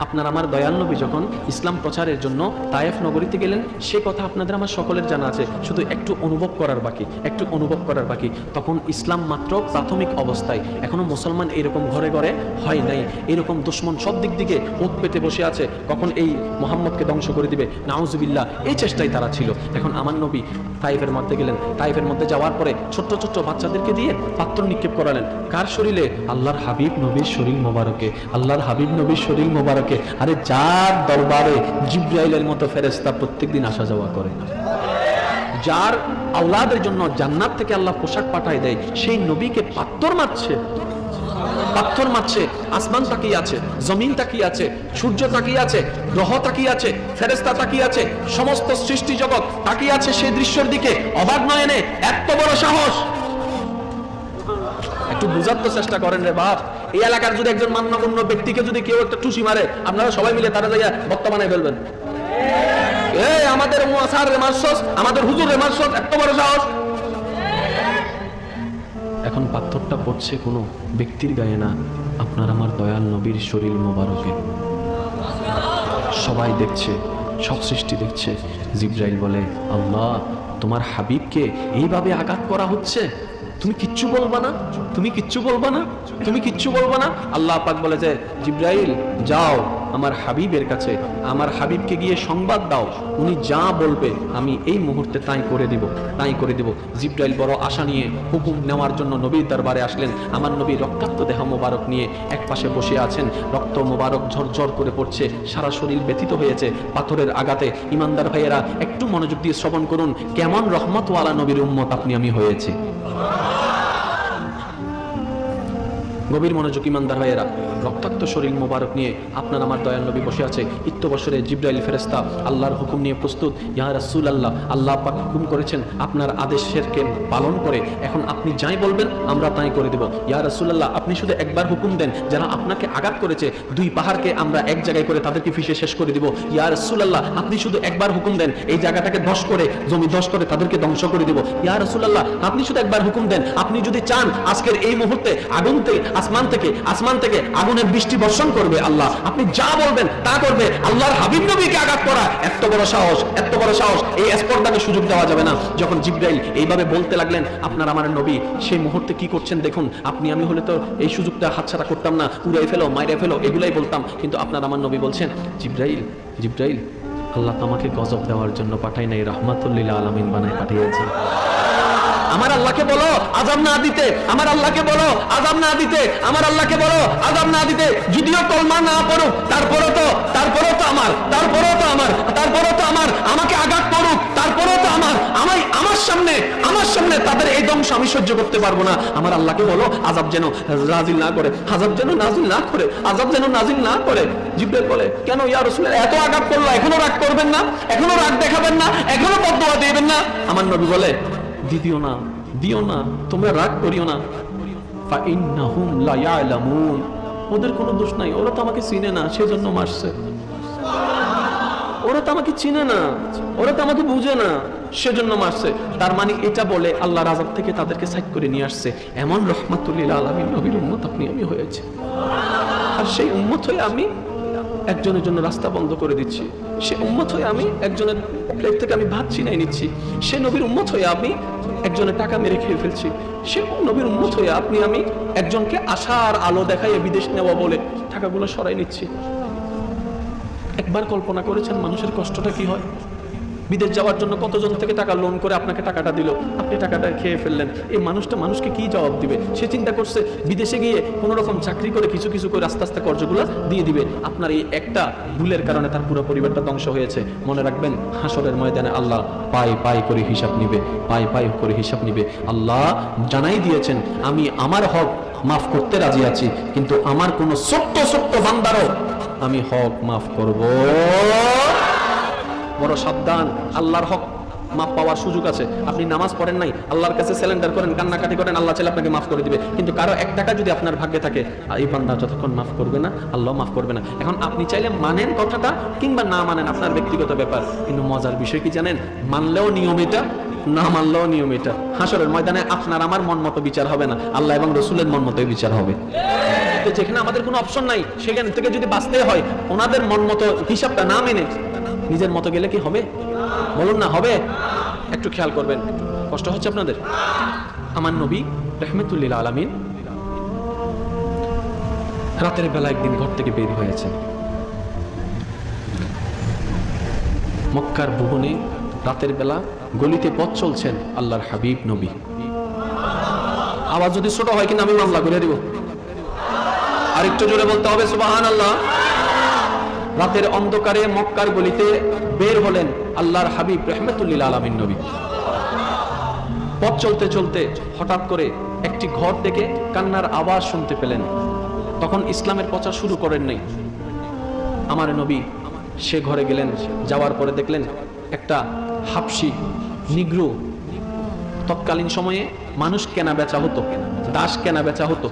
আপনার আমার দয়াল নবী যখন ইসলাম প্রচারের জন্য তায়েফ নগরীতে গেলেন, সে কথা আপনাদের আমার সকলের জানা আছে। শুধু একটু অনুভব করার বাকি, একটু অনুভব করার বাকি। তখন ইসলাম মাত্র প্রাথমিক অবস্থায়, এখনও মুসলমান এরকম ঘরে ঘরে হয় নাই। এরকম দুশ্মন সব দিক দিকে ওত পেতে বসে আছে। কখন এই মোহাম্মদকে ধ্বংস করে দিবে? নাউজুবিল্লাহ এই চেষ্টাই তারা ছিল। এখন আমার নবী তাইফের মধ্যে গেলেন। তাইফের মধ্যে যাওয়ার পরে ছোট্ট ছোট্ট বাচ্চাদেরকে দিয়ে পাত্র নিক্ষেপ করালেন। কার শরীরে? আল্লাহর হাবিব নবীর শরীর মোবারকে। আল্লাহর হাবিব নবীর শরীর মোবারকে। আরে যার দরবারে জিব্রাইলের মতো ফেরেস্তা প্রত্যেকদিন আসা যাওয়া করে। যার আওলাদের জন্য জান্নাত থেকে আল্লাহ পোশাক পাঠায় দেয়, সেই নবীকে পাত্তর মারছে। পাথর মারছে, আসমান তাকিয়ে আছে, জমিন তাকিয়ে আছে, সূর্য তাকিয়ে আছে, গ্রহ তাকিয়ে আছে ফেরেস্তা তাকিয়ে আছে, সমস্ত সৃষ্টি জগৎ তাকিয়ে আছে সেই দৃশ্যের দিকে। অবাক নয়নে, এত বড় সাহস! একটু বুঝার তো চেষ্টা করেন রে বাপ। এই এলাকার যদি একজন মান্যগণ্য ব্যক্তিকে যদি কেউ একটা টুসি মারে, আপনারা সবাই মিলে তারা জায়গায় বর্তমানে ফেলবেন। এই, আমাদের রে আমাদের হুজুর রে এত বড় সাহস। এখন পাথরটা পড়ছে কোনো ব্যক্তির গায়ে না, আপনার আমার দয়াল নবীর শরীর মোবারকে। সবাই দেখছে, সব সৃষ্টি দেখছে। জিব্রাইল বলে, আল্লাহ, তোমার হাবিবকে এইভাবে আঘাত করা হচ্ছে? তুমি কিচ্ছু বলবা না? তুমি কিচ্ছু বলবা না? তুমি কিচ্ছু বলবা না? আল্লাহ পাক বলে যে জিব্রাইল, যাও। আমার হাবিবের কাছে, আমার হাবিবকে গিয়ে সংবাদ দাও, উনি যা বলবে আমি এই মুহূর্তে তাই করে দিব, তাই করে দিব। জিব্রাইল বড় আশা নিয়ে হুকুম নেওয়ার জন্য নবীর দরবারে আসলেন। আমার নবী রক্তাক্ত দেহ মোবারক নিয়ে এক পাশে বসে আছেন। রক্ত মোবারক ঝরঝর করে পড়ছে, সারা শরীর ব্যথিত হয়েছে। পাথরের আঘাতে ইমানদার ভাইয়েরা একটু মনোযোগ দিয়ে শ্রবণ করুন, কেমন রহমতওয়ালা নবীর উম্মত আপনি, আমি হয়েছে। গভীর মনোযোগ ইমানদার ভাইয়েরা, রক্তাক্ত শরীর মোবারক নিয়ে আপনার আমার দয়াল নবী বসে আছে। ইত্য বছরে জিব্রাইল ফেরেস্তা আল্লাহর হুকুম নিয়ে প্রস্তুত। ইয়া রাসূল আল্লাহ আল্লাহ পাক হুকুম করেছেন, আপনার আদেশেরকে পালন করে। এখন আপনি যাই বলবেন, আমরা তাই করে দেব। ইয়া রাসূল আল্লাহ আপনি শুধু একবার হুকুম দেন, যারা আপনাকে আঘাত করেছে, দুই পাহাড়কে আমরা এক জায়গায় করে তাদেরকে ফিসে শেষ করে দিব। ইয়া রাসূল আল্লাহ আপনি শুধু একবার হুকুম দেন, এই জায়গাটাকে ধস করে, জমি ধস করে তাদেরকে ধ্বংস করে দিব। ইয়া রাসূল আল্লাহ আপনি শুধু একবার হুকুম দেন, আপনি যদি চান, আজকের এই মুহূর্তে আগুন থেকে আসমান থেকে আসমান থেকে আগুনের বৃষ্টি বর্ষণ করবে আল্লাহ। আপনি যা বলবেন তা করবে। আল্লাহর হাবিব নবীকে আঘাত করা, এত বড় সাহস, এত বড় সাহস, এই স্পর্ধাকে সুযোগ দেওয়া যাবে না। যখন জিব্রাইল এইভাবে বলতে লাগলেন, আপনার আমার নবী, সেই মুহূর্তে কি করছেন দেখুন, আপনি আমি হলে তো এই সুযোগটা হাতছাড়া করতাম না উড়াই ফেলো মাইরে ফেলো এগুলাই বলতাম। কিন্তু আপনার আমার নবী বলছেন, জিব্রাইল জিব্রাইল, আল্লাহ তোমাকে গজব দেওয়ার জন্য পাঠাই নাই রহমাতুল্লিল আলমিন বানায় পাঠিয়েছে। আমার আল্লাহকে বলো আজাব না দিতে। আমার আল্লাহকে বলো আজাব না দিতে। আমার আল্লাহকে বলো আজাব না দিতে। যদিও কলমা না পড়ুক, তারপরও তো তারপরও তো আমার, তারপরও তো আমার, তারপরও তো আমার, আমাকে আঘাত করুক, তারপরও তো আমার, আমায়, আমার সামনে আমার সামনে তাদের এই ধ্বংস আমি সহ্য করতে পারব না। আমার আল্লাহকে বলো আজাব যেন নাজিল না করে আজাব যেন নাজিল না করে আজাব যেন নাজিল না করে। জিব্রাইল বলে, কেন ইয়া রাসূল এত আঘাত করল, এখনও রাগ করবেন না? এখনও রাগ দেখাবেন না? এখনও বদদোয়া দিবেন না? আমার নবী বলে দিদিও না, দিও না, তোমরা রাগ করিও না। ওদের কোনো দোষ নাই, ওরা তো আমাকে চিনে না, সেজন্য মারছে। ওরা তো আমাকে চিনে না, ওরা তো আমাকে বুঝে না, সেজন্য মারছে। তার মানে এটা বলে আল্লাহর আজাব থেকে তাদেরকে সাইড করে নিয়ে আসছে। এমন রহমাতুল্লিল আলামিন নবীর উম্মত আপনি, আমি হয়েছে। আর সেই উম্মত হয়ে আমি একজনের জন্য রাস্তা বন্ধ করে দিচ্ছি। সে উন্মত হয়ে আমি একজনের প্লেট থেকে আমি ভাত ছিনাই নিচ্ছি। সে নবীর উম্মত হয়ে আমি একজনের টাকা মেরে খেয়ে ফেলছি। সে নবীর উন্মত হয়ে আপনি আমি একজনকে আশার আলো দেখাইয়ে বিদেশ নেওয়া বলে টাকাগুলো সরাই নিচ্ছি। একবার কল্পনা করেছেন মানুষের কষ্টটা কি হয়? বিদেশ যাওয়ার জন্য কতজন থেকে টাকা লোন করে আপনাকে টাকাটা দিল? আপনি টাকাটা খেয়ে ফেললেন। এই মানুষটা মানুষকে কি জবাব দিবে? সে চিন্তা করছে, বিদেশে গিয়ে কোনো রকম চাকরি করে কিছু কিছু করে আস্তে আস্তে কর্জগুলো দিয়ে দিবে। আপনার এই একটা ভুলের কারণে তার পুরো পরিবারটা ধ্বংস হয়েছে। মনে রাখবেন, হাসরের ময়দানে আল্লাহ পাই পাই করে হিসাব নিবে, পাই পাই করে হিসাব নিবে। আল্লাহ জানাই দিয়েছেন, আমি আমার হক মাফ করতে রাজি আছি, কিন্তু আমার কোনো ছোট্ট ছোট্ট বান্দারও আমি হক মাফ করব। বড় সাবধান, আল্লাহর হক মাফ পাওয়ার সুযোগ আছে। আপনি নামাজ পড়েন নাই, আল্লাহর কাছে সিলিন্ডার করেন, কান্নাকাটি করেন, আল্লাহ চাইলে আপনাকে মাফ করে দিবে। কিন্তু কারও এক টাকা যদি আপনার ভাগ্যে থাকে এই বান্দা যতক্ষণ মাফ করবে না, আল্লাহ মাফ করবে না। এখন আপনি চাইলে মানেন কথাটা, কিংবা না মানেন, আপনার ব্যক্তিগত ব্যাপার। কিন্তু মজার বিষয় কি জানেন? মানলেও নিয়ম এটা, না মানলেও নিয়ম এটা। হাসরের ময়দানে আপনার আমার মন মতো বিচার হবে না, আল্লাহ এবং রসুলের মন মতোই বিচার হবে। যেখানে আমাদের কোনো অপশন নাই, সেখান থেকে যদি বাঁচতে হয়, ওনাদের মন মতো হিসাবটা না মেনে নিজের মতো গেলে কি হবে? বলুন না হবে? একটু খেয়াল করবেন। কষ্ট হচ্ছে আপনাদের? আমার নবী রহমতুল্লিল আলমিন রাতের বেলা একদিন ঘর থেকে বের হয়েছে মক্কার ভুবনে রাতের বেলা গলিতে পথ চলছেন আল্লাহর হাবিব নবী। আওয়াজ যদি ছোট হয় কিনা আমি মামলা করে দিব। আর একটু জোরে বলতে হবে সুবাহান আল্লাহ রাতের অন্ধকারে মক্কার গলিতে বের হলেন আল্লাহর হাবিব রহমতুল্লিল আলমিন নবী। পথ চলতে চলতে হঠাৎ করে একটি ঘর থেকে কান্নার আওয়াজ শুনতে পেলেন। তখন ইসলামের প্রচার শুরু করেন নাই। আমার নবী সে ঘরে গেলেন, যাওয়ার পরে দেখলেন একটা হাফসি, নিগ্রো। তৎকালীন সময়ে মানুষ কেনা বেচা হতো, দাস কেনা বেচা হতো।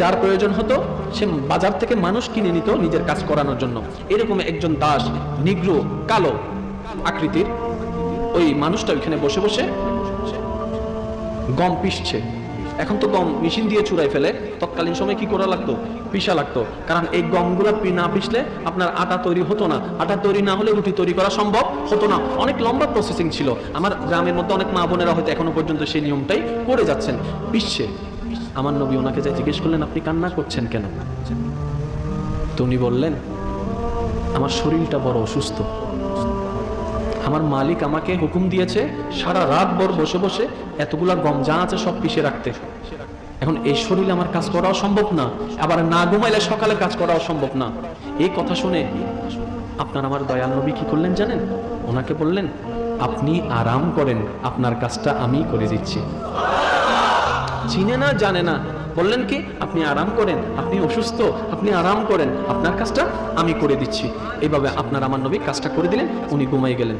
যার প্রয়োজন হতো, সে বাজার থেকে মানুষ কিনে নিত নিজের কাজ করানোর জন্য। এরকম একজন দাস, নিগ্রো, কালো আকৃতির ওই মানুষটা ওইখানে বসে বসে গম পিসছে এখন তো গম মেশিন দিয়ে চুরাই ফেলে, তৎকালীন সময় কি করা লাগতো? পিসা লাগতো। কারণ এই গমগুলো না পিসলে আপনার আটা তৈরি হতো না। আটা তৈরি না হলে রুটি তৈরি করা সম্ভব হতো না। অনেক লম্বা প্রসেসিং ছিল। আমার গ্রামের মধ্যে অনেক মা বোনেরা হয়তো এখনও পর্যন্ত সেই নিয়মটাই করে যাচ্ছেন। পিসছে আমার নবী ওনাকে যাই জিজ্ঞেস করলেন, আপনি কান্না করছেন কেন? তো উনি বললেন, আমার শরীরটা বড় অসুস্থ। আমার মালিক আমাকে হুকুম দিয়েছে সারা রাত ভর বসে বসে এতগুলা গম যা আছে সব পিষে রাখতে। এখন এই শরীরে আমার কাজ করাও সম্ভব না, আবার না ঘুমাইলে সকালে কাজ করাও সম্ভব না। এই কথা শুনে আপনার আমার দয়াল নবী কি করলেন জানেন? ওনাকে বললেন, আপনি আরাম করেন, আপনার কাজটা আমি করে দিচ্ছি। চিনে না, জানে না। বললেন কি, আপনি আরাম করেন, আপনি অসুস্থ, আপনি আরাম করেন। আপনার কাজটা আমি করে দিচ্ছি। এইভাবে আপনার আমার নবী কাজটা করে দিলেন, উনি ঘুমাই গেলেন।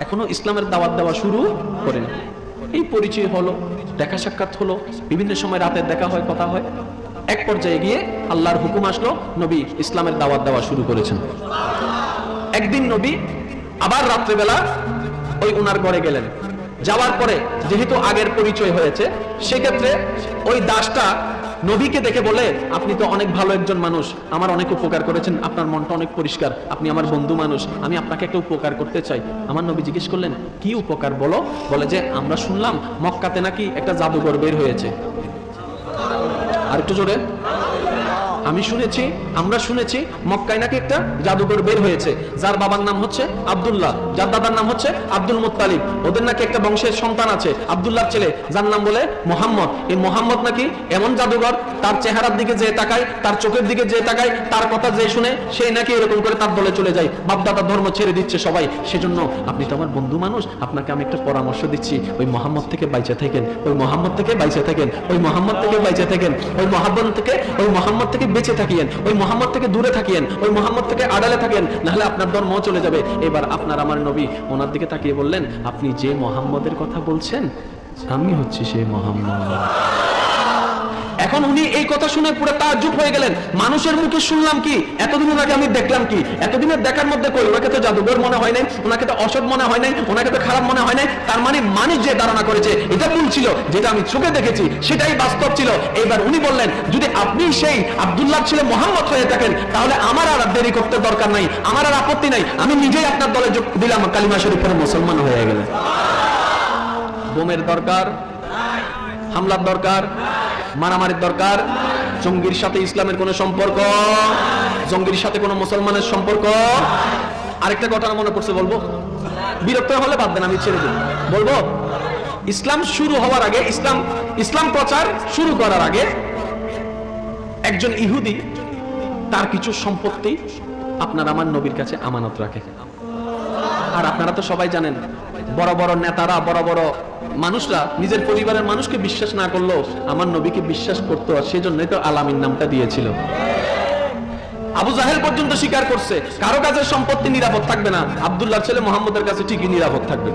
এখনও ইসলামের দাওয়াত দেওয়া শুরু করেন। এই পরিচয় হলো, দেখা সাক্ষাৎ হলো, বিভিন্ন সময় রাতের দেখা হয়, কথা হয়। এক পর্যায়ে গিয়ে আল্লাহর হুকুম আসলো, নবী ইসলামের দাওয়াত দেওয়া শুরু করেছেন। একদিন নবী আবার রাত্রেবেলা ওই উনার ঘরে গেলেন। যাওয়ার পরে যেহেতু আগের পরিচয় হয়েছে, সেক্ষেত্রে ওই দাসটা নবীকে দেখে বলে, আপনি তো অনেক ভালো একজন মানুষ, আমার অনেক উপকার করেছেন, আপনার মনটা অনেক পরিষ্কার, আপনি আমার বন্ধু মানুষ, আমি আপনাকে একটা উপকার করতে চাই। আমার নবী জিজ্ঞেস করলেন, কি উপকার বলো? বলে যে, আমরা শুনলাম মক্কাতে নাকি একটা জাদুঘর বের হয়েছে। আর একটু জোরে আমি শুনেছি, আমরা শুনেছি, মক্কায় নাকি একটা জাদুঘর বের হয়েছে, যার বাবার নাম হচ্ছে আব্দুল্লাহ, যার দাদার নাম হচ্ছে আব্দুল মুত্তালিব। ওদের নাকি একটা বংশের সন্তান আছে, আব্দুল্লাহর ছেলে, যার নাম বলে মোহাম্মদ। এই মোহাম্মদ নাকি এমন জাদুঘর, তার চেহারার দিকে যে তাকায়, তার চোখের দিকে যে তাকায়, তার কথা যে শুনে, সেই নাকি এরকম করে তার দলে চলে যায়, বাপদাদার ধর্ম ছেড়ে দিচ্ছে সবাই। সেজন্য আপনি তো আমার বন্ধু মানুষ, আপনাকে আমি একটা পরামর্শ দিচ্ছি, ওই মোহাম্মদ থেকে বাইচে থাকেন, ওই মোহাম্মদ থেকে বাইচে থাকেন, ওই মোহাম্মদ থেকে বাইচে থাকেন, ওই মোহাম্মদ থেকে, ওই মোহাম্মদ থেকে বেঁচে থাকিয়েন, ওই মোহাম্মদ থেকে দূরে থাকিয়েন, ওই মোহাম্মদ থেকে আড়ালে থাকেন নাহলে আপনার ধর্ম চলে যাবে। এবার আপনার আমার নবী ওনার দিকে তাকিয়ে বললেন, আপনি যে মোহাম্মদের কথা বলছেন, আমি হচ্ছি সেই মোহাম্মদ। এখন উনি এই কথা শুনে পুরো তাজ্জুব হয়ে গেলেন। মানুষের মুখে শুনলাম কি? এতদিনের আগে আমি দেখলাম কি? এতদিনের দেখার মধ্যে কই? ওনাকে তো জাদুঘর মনে হয় নাই, ওনাকে তো অসৎ মনে হয় নাই, ওনাকে তো খারাপ মনে হয় নাই। তার মানে মানুষ যে ধারণা করেছে, এটা ভুল ছিল, যেটা আমি চোখে দেখেছি, সেটাই বাস্তব ছিল। এবার উনি বললেন, যদি আপনি সেই আব্দুল্লাহ ছেলে মোহাম্মদ হয়ে থাকেন, তাহলে আমার আর দেরি করতে দরকার নাই, আমার আর আপত্তি নাই। আমি নিজেই আপনার দলে যোগ দিলাম, কালিমা শরীফের মুসলমান হয়ে গেলেন। বোমের দরকার, হামলার দরকার মারামারির দরকার, জঙ্গির সাথে ইসলামের কোনো সম্পর্ক, জঙ্গির সাথে কোনো মুসলমানের সম্পর্ক। আরেকটা ঘটনা মনে পড়ছে, বলব? বিরক্ত হলে বাদ দেন, আমি ছেড়ে দিই বলব? ইসলাম শুরু হওয়ার আগে, ইসলাম ইসলাম প্রচার শুরু করার আগে একজন ইহুদি তার কিছু সম্পত্তি আপনার আমার নবীর কাছে আমানত রাখে। আর আপনারা তো সবাই জানেন, বড় বড় নেতারা, বড় বড় মানুষরা নিজের পরিবারের মানুষকে বিশ্বাস না করলেও আমার নবীকে বিশ্বাস করতো আর সেজন্যই তো আলামিন নামটা দিয়েছিল। আবু জাহেল পর্যন্ত স্বীকার করছে, কারও কাছে সম্পত্তি নিরাপদ থাকবে না আব্দুল্লাহ ছেলে মোহাম্মদের কাছে ঠিকই নিরাপদ থাকবে।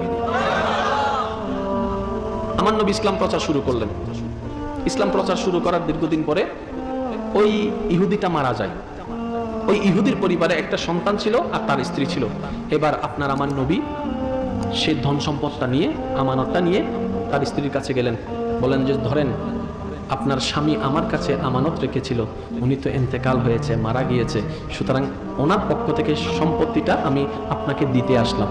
আমার নবী ইসলাম প্রচার শুরু করলেন। ইসলাম প্রচার শুরু করার দীর্ঘদিন পরে ওই ইহুদিটা মারা যায়। ওই ইহুদির পরিবারে একটা সন্তান ছিল আর তার স্ত্রী ছিল। এবার আপনার আমার নবী সে ধন সম্পদটা নিয়ে, আমানতটা নিয়ে তার স্ত্রীর কাছে গেলেন। বলেন যে, ধরেন, আপনার স্বামী আমার কাছে আমানত রেখেছিল। উনি তো এন্তেকাল হয়েছে, মারা গিয়েছে। সুতরাং ওনার পক্ষ থেকে সম্পত্তিটা আমি আপনাকে দিতে আসলাম।